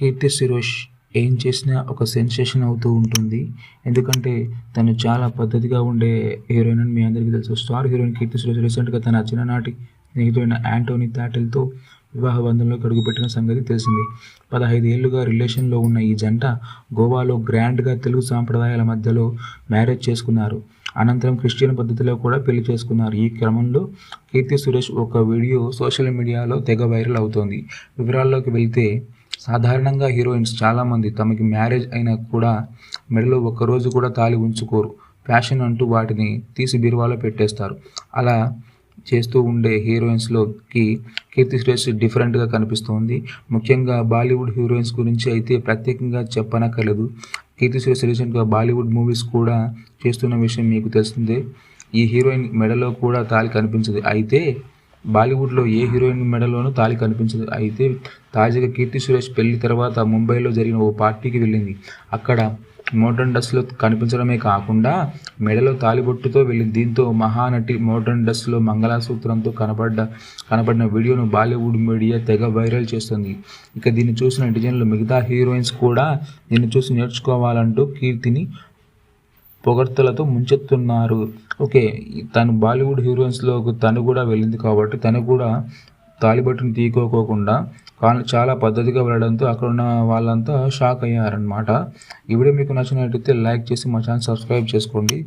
కీర్తి సురేష్ ఏం చేసినా ఒక సెన్సేషన్ అవుతూ ఉంటుంది. ఎందుకంటే తను చాలా పద్ధతిగా ఉండే హీరోయిన్ అని మీ అందరికీ తెలుసు. స్టార్ హీరోయిన్ కీర్తి సురేష్ రీసెంట్గా తన చిన్ననాటి స్నేహితుడైన యాంటోనీ తాటిల్తో వివాహ బంధంలోకి అడుగుపెట్టిన సంగతి తెలిసింది. పదహైదు ఏళ్ళుగా రిలేషన్లో ఉన్న ఈ జంట గోవాలో గ్రాండ్గా తెలుగు సాంప్రదాయాల మధ్యలో మ్యారేజ్ చేసుకున్నారు. అనంతరం క్రిస్టియన్ పద్ధతిలో కూడా పెళ్ళి చేసుకున్నారు. ఈ క్రమంలో కీర్తి సురేష్ ఒక వీడియో సోషల్ మీడియాలో తెగ వైరల్ అవుతోంది. వివరాల్లోకి వెళ్తే సాధారణంగా హీరోయిన్స్ చాలామంది తమకి మ్యారేజ్ అయినా కూడా మెడలో ఒక్కరోజు కూడా తాళి ఉంచుకోరు. ఫ్యాషన్ అంటూ వాటిని తీసి బీరువాలో పెట్టేస్తారు. అలా చేస్తూ ఉండే హీరోయిన్స్లోకి కీర్తి సురేష్ డిఫరెంట్గా కనిపిస్తోంది. ముఖ్యంగా బాలీవుడ్ హీరోయిన్స్ గురించి అయితే ప్రత్యేకంగా చెప్పనక్కర్లేదు. కీర్తి సురేష్ రీసెంట్గా బాలీవుడ్ మూవీస్ కూడా చేస్తున్న విషయం మీకు తెలిసిందే. ఈ హీరోయిన్ మెడలో కూడా తాళి కనిపించదు. అయితే బాలీవుడ్లో ఏ హీరోయిన్ మెడలోనూ తాళి కనిపించదు. అయితే తాజాగా కీర్తి సురేష్ పెళ్ళి తర్వాత ముంబైలో జరిగిన ఓ పార్టీకి వెళ్ళింది. అక్కడ మోడర్న్ డస్లో కనిపించడమే కాకుండా మెడలో తాలిబొట్టుతో వెళ్ళింది దీంతో మహానటి మోడర్న్ డస్లో మంగళసూత్రంతో కనబడ్డ కనబడిన వీడియోను బాలీవుడ్ మీడియా తెగ వైరల్ చేస్తుంది. ఇక దీన్ని చూసిన డిజైన్లు మిగతా హీరోయిన్స్ కూడా దీన్ని చూసి నేర్చుకోవాలంటూ కీర్తిని పొగడ్తలతో ముంచెత్తున్నారు. ఓకే తను బాలీవుడ్ హీరోయిన్స్లో తను కూడా వెళ్ళింది కాబట్టి తను కూడా తాలిబట్టును తీసుకోకోకుండా చాలా పద్ధతిగా వెళ్ళడంతో అక్కడ ఉన్న వాళ్ళంతా షాక్ అయ్యారనమాట ఈ వీడియో మీకు నచ్చినట్లయితే లైక్ చేసి మా ఛానల్ సబ్స్క్రైబ్ చేసుకోండి.